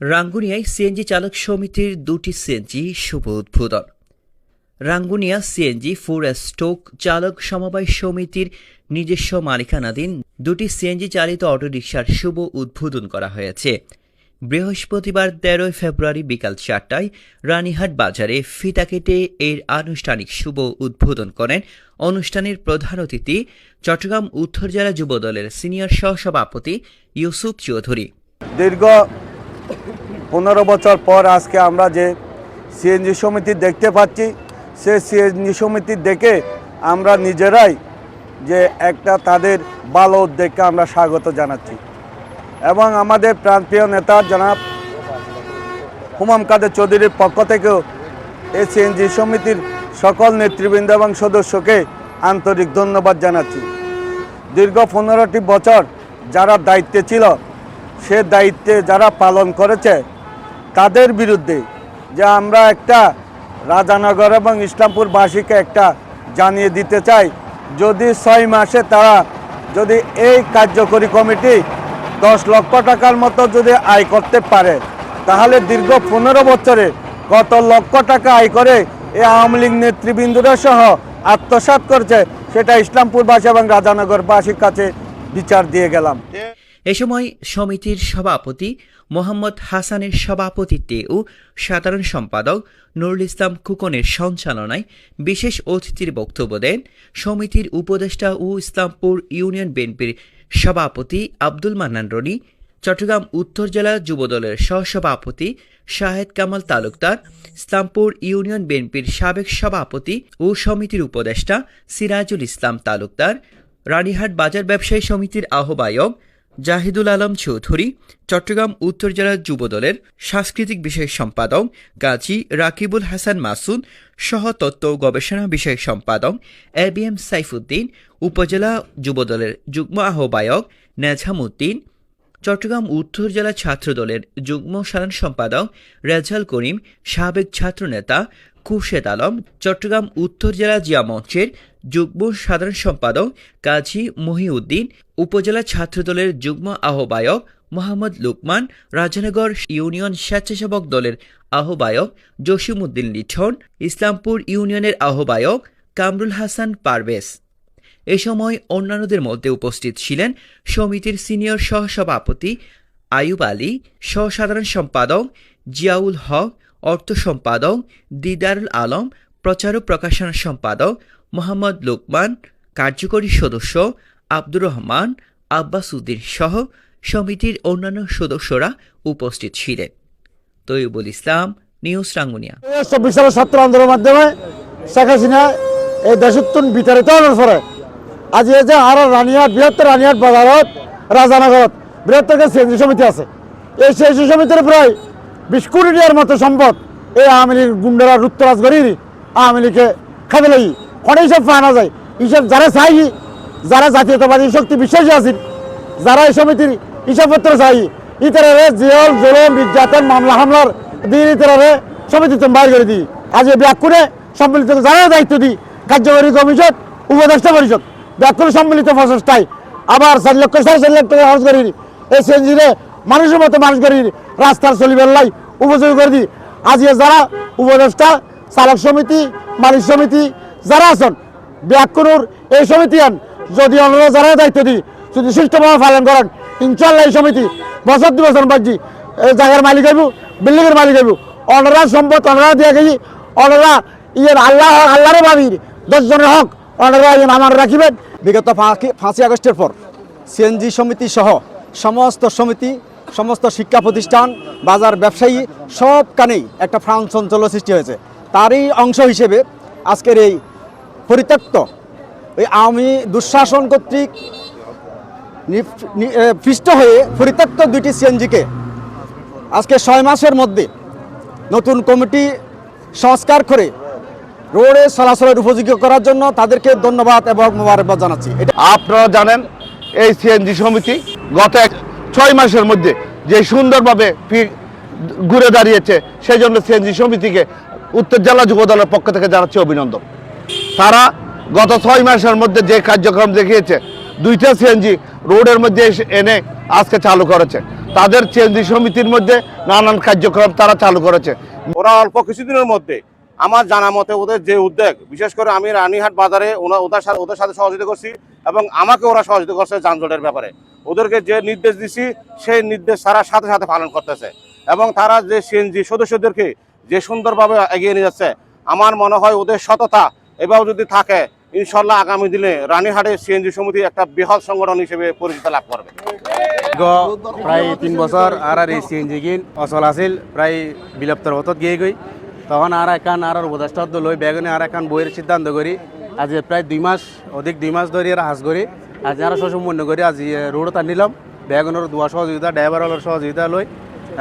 রাঙ্গুনিয়ায় CNG চালক সমিতির দুটি সিএনজি শুভ উদ্বোধন। রাঙ্গুনিয়া সিএনজি ফোর স্টোক চালক সমবায় সমিতির নিজস্ব মালিকানাধীন দুটি সিএনজি চালিত অটোরিকশার শুভ উদ্বোধন করা হয়েছে। বৃহস্পতিবার তেরোই ফেব্রুয়ারি বিকাল চারটায় রানীহাট বাজারে ফিতা কেটে এর আনুষ্ঠানিক শুভ উদ্বোধন করেন অনুষ্ঠানের প্রধান অতিথি চট্টগ্রাম উত্তর জেলা যুবদলের সিনিয়র সহসভাপতি ইউসুফ চৌধুরী। দীর্ঘ পনেরো বছর পর আজকে আমরা যে সিএনজি সমিতি দেখতে পাচ্ছি সে সিএনজি সমিতি দেখে আমরা নিজেরাই যে একটা তাদের ভালো উদ্যোগকে আমরা স্বাগত জানাচ্ছি। এবং আমাদের প্রাণপ্রিয় নেতা জনাব হুমাম কাদের চৌধুরীর পক্ষ থেকেও এই সিএনজি সমিতির সকল নেতৃবৃন্দ এবং সদস্যকে আন্তরিক ধন্যবাদ জানাচ্ছি। দীর্ঘ পনেরোটি বছর যারা দায়িত্বে ছিল, সে দায়িত্বে যারা পালন করেছে, তাদের বিরুদ্ধে যে আমরা একটা রাজানগর এবং ইসলামপুরবাসীকে একটা জানিয়ে দিতে চাই, যদি ছয় মাসে তারা যদি এই কার্যকরী কমিটি দশ লক্ষ টাকার মতো যদি আয় করতে পারে, তাহলে দীর্ঘ পনেরো বছরে কত লক্ষ টাকা আয় করে এই আওয়ামী লীগ নেতৃবৃন্দরা সহ আত্মসাৎ করছে, সেটা ইসলামপুরবাসী এবং রাজানগরবাসীর কাছে বিচার দিয়ে গেলাম। এ সময় সমিতির সভাপতি মোহাম্মদ হাসানের সভাপতিত্বে ও সাধারণ সম্পাদক নুরুল ইসলাম কুকনের সঞ্চালনায় বিশেষ অতিথির বক্তব্য দেন সমিতির উপদেষ্টা ও ইসলামপুর ইউনিয়ন বিএনপির সভাপতি আব্দুল মান্নান রনি, চট্টগ্রাম উত্তর জেলা যুবদলের সহসভাপতি শাহেদ কামাল তালুকদার, ইসলামপুর ইউনিয়ন বিএনপির সাবেক সভাপতি ও সমিতির উপদেষ্টা সিরাজুল ইসলাম তালুকদার, রানীহাট বাজার ব্যবসায়ী সমিতির আহ্বায়ক জাহিদুল আলম চৌধুরী, চট্টগ্রাম উত্তর জেলা যুবদলের সাংস্কৃতিক বিষয়ক সম্পাদক কাজী রাকিবুল হাসান মাসুদ, সহ তত্ত্ব গবেষণা বিষয়ক সম্পাদক এ বি এম সাইফুদ্দিন, উপজেলা যুবদলের যুগ্ম আহ্বায়ক নেঝামুদ্দিন চট্টগ্রাম উত্তর জেলা ছাত্রদলের যুগ্ম সাধারণ সম্পাদক রেজাল করিম, সাবেক ছাত্রনেতা খুরশেদ আলম, চট্টগ্রাম উত্তর জেলা জিয়া মঞ্চের যুগ্ম সাধারণ সম্পাদক কাজী মহিউদ্দিন, উপজেলা ছাত্রদলের যুগ্ম আহ্বায়ক মোহাম্মদ লুকমান, রাজনগর ইউনিয়ন স্বেচ্ছাসেবক দলের আহ্বায়ক জসিমউদ্দিন লিঠন ইসলামপুর ইউনিয়নের আহ্বায়ক কামরুল হাসান পারভেজ। এ সময় অন্যান্যদের মধ্যে উপস্থিত ছিলেন সমিতির সিনিয়র সহসভাপতি আয়ুব আলী, সহসাধারণ সম্পাদক জিয়াউল হক অর্থ সম্পাদক, দিদারুল আলম, প্রচার ও প্রকাশনা সম্পাদক, মোহাম্মদ লোকমান, কার্যকরী সদস্য, আব্দুর রহমান, আব্বাস উদ্দিন সহ সমিতির অন্যান্য সদস্যরা উপস্থিত ছিলেন। তৈবুল ইসলাম, নিউজ রাঙ্গুনিয়া। চব্বিশ সালের ছাত্র আন্দোলনের মাধ্যমে শেখ হাসিনা এই দেশোত্তন বিতাড়িত হওয়ার পরে আজ এই যে আর রানিয়াট বৃহত্তর রানিয়াট বাজারত, রাজানগরত বৃহত্তর সেন্দ্রী সমিতি আছে, এই সেন্দ্রী সমিতির প্রায় বিশ কোটি টাকার মতো সম্পদ এই আওয়ামী লীগ গুন্ডারা রুত্তরাজ করি আওয়ামী লীগকে খাবে লাগি অনেক হিসাব পাওয়া যায়। হিসাব যারা চাই, যারা জাতীয়তাবাদী শক্তি বিশ্বাসী আছেন, যারা এই সমিতির হিসাবপত্র চাই ইতারে জেল জলম, নির্যাতন, মামলা, হামলার দিয়ে ইতারে সমিতি বাইর করে দিই। আজ এই ব্যাকুণে সম্মিলিত যারা দায়িত্ব দিই, কার্যকরী কমিশন, উপদেষ্টা পরিষদ ব্যাকুণ সম্মিলিত প্রচেষ্টায় আবার চার লক্ষ, সাড়ে চার লক্ষ টাকা খরচ করি এই সেঞ্জিরে মানুষের মতো মানুষ করি রাস্তার চলিবার লাই উপযোগী করে দিই। আজ এ যারা উপদেষ্টা, চালক সমিতি, মালিক সমিতি যারা আছেন ব্যাকুণুর এই সমিতি আন, যদি অন্যরা যারা দায়িত্ব দিই, যদি সুষ্ঠুভাবে পালন করেন ইনশাল্লাহ এই সমিতি বছর দু বছর বাজি জায়গার মালিক হইব, বিল্ডিংয়ের মালিক হইব। অনরা সম্পদ অনরা দিয়ে গেছি অনরা ইয়ের আল্লাহ আল্লাহরে ভাবি দশজনের হক অনরা ইয়ে আমার রাখিবেন। বিগত পাঁচই আগস্টের পর, সিএনজি সমিতি সহ সমস্ত সমিতি সমস্ত শিক্ষা প্রতিষ্ঠান, বাজার ব্যবসায়ী সবখানেই একটা ফ্রান্স অঞ্চল সৃষ্টি হয়েছে। তারই অংশ হিসেবে আজকের এই পরিত্যক্ত, এই আওয়ামী দুঃশাসন কর্তৃক পৃষ্ঠ হয়ে পরিত্যক্ত দুইটি সিএনজিকে আজকে ছয় মাসের মধ্যে নতুন কমিটি সংস্কার করে রোডে চলাচলের উপযোগী করার জন্য তাদেরকে ধন্যবাদ এবং মোবারকবাদ জানাচ্ছি। এটা আপনারা জানেন এই সিএনজি সমিতি গত এক ছয় মাসের মধ্যে যে সুন্দরভাবে ঘুরে দাঁড়িয়েছে সেই জন্য সিএনজি সমিতিকে উত্তর জেলা যুব দলের পক্ষ থেকে জানাচ্ছি অভিনন্দন। তারা গত ছয় মাসের মধ্যে যে কার্যক্রম দেখিয়েছে, দুইটা সিএনজি রোডের মধ্যে এনে আজকে চালু করেছে। তাদের সিএনজি সমিতির মধ্যে নানান কার্যক্রম তারা চালু করেছে। ওরা অল্প কিছুদিনের মধ্যে। আমার জানা মতে ওদের যে উদ্যোগ, বিশেষ করে আমি রানীহাট বাজারে ওদের সাথে ওদের সাথে সহযোগিতা করছি এবং আমাকে ওরা সহযোগিতা করছে যানজটের ব্যাপারে। ওদেরকে যে নির্দেশ দিছি, সেই নির্দেশ তারা সাথে সাথে পালন করতেছে। এবং তারা যে সিএনজি সদস্যদেরকে যে সুন্দরভাবে এগিয়ে নিয়ে যাচ্ছে, আমার মনে হয় ওদের সততা এভাবে যদি থাকে, ইনশাল্লাহ আগামী দিনে রানীহাটের সিএনজি সমিতি একটা বৃহৎ সংগঠন হিসেবে পরিচিতি লাভ করবে। প্রায় তিন বছর আর আর এই সিএনজি গিন অচল আছিল, প্রায় বিলুপ্তর হতত গিয়ে গই তখন আর একান আর উপদেষ্টা লৈ বেগুনে আর একান বইয়ের সিদ্ধান্ত করি, আজ প্রায় দুই মাস, অধিক দুই মাস ধরে আর হাস করি। আর সম্পূর্ণ করি। আজ রোডত আনিলাম বেগুনের দোয়া সহযোগিতা ড্রাইভারের সহযোগিতা লই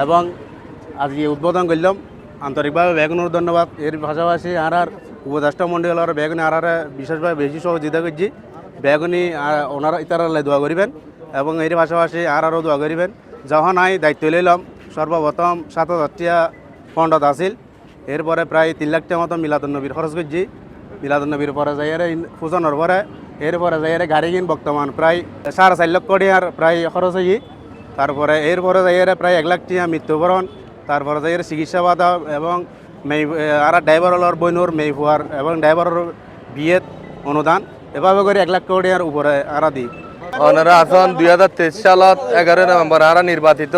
এবং আজ উদ্বোধন করলাম। আন্তরিকভাবে বেগুনের ধন্যবাদ। এর পাশাপাশি আর আর উপদেষ্টা মন্ডলের বেগুনে আর আর বিশেষভাবে বেশি সহযোগিতা করছি। বেগুনি আর ওনারা ইতারা দোয়া করিবেন এবং এর পাশাপাশি আর আরও দোয়া করিবেন। যখন আই দায়িত্ব লইলাম, সর্বপ্রথম সাত হাজার টিয়া ফন্ডত আছিল এরপরে প্রায় তিন লাখ টাকা মতো মিলাদুল নবীর খরচ করছি। মিলাদুল নবীর পরে যাই ফুজনের পরে এরপরে যাই গাড়ি কিন বর্তমান প্রায় সাড়ে চার লক্ষ টিয়ার প্রায় খরচ হই তারপরে এরপরে যাই প্রায় এক লাখ টিয়া মৃত্যুবরণ তারপরে যাই চিকিৎসা বাধা এবং মেই আর ড্রাইভারের বইনোর মেই ফুয়ার এবং ড্রাইভারের বিয়েত অনুদান, এভাবে করে এক লাখ কোটিয়ার উপরে আরা দিই ওনারা আসন দুই হাজার তেইশ সালত এগারোই নভেম্বর আরা নির্বাচিত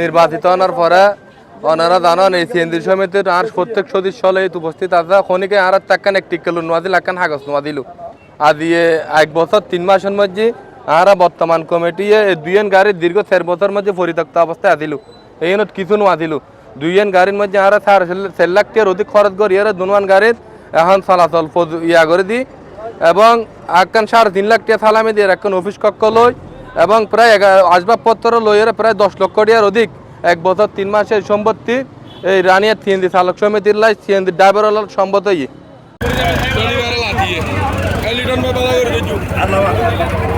নির্বাচিত হওয়ার পরে ওনারা জানান এই কেন্দ্রীয় সমিতির আর প্রত্যেক সদস্য হলে উপস্থিত আছে। খনিকে আর টাকান একটি কিলো নোয়া দিল একখান কাগজ ইয়ে এক বছর, তিন মাসের মধ্যে আর বর্তমান কমিটি দুইয়েন গাড়ির দীর্ঘ চার বছর মধ্যে পরিত্যক্ত অবস্থায় আদিল। এই কিছু নোয়া দিল দুইয়েন গাড়ির মধ্যে আর চার চার লাখ টিয়ার অধিক খরচ করি আর দুনুয়ান গাড়ির এখন চলাচল ইয়া করে দিই। এবং একখান সাড়ে তিন লাখ টাকা সালামি দিয়ে একখান অফিস কক্ষ লই এবং প্রায় আসবাবপত্র লইয়ের প্রায় দশ লক্ষ টাকার অধিক। এক বছর, তিন মাসের সম্পত্তি। এই রানিয়া সিএনজি চালক সমিতির লাই সিএনজি ড্রাইভার সম্পত্তি में पता कर दीजिए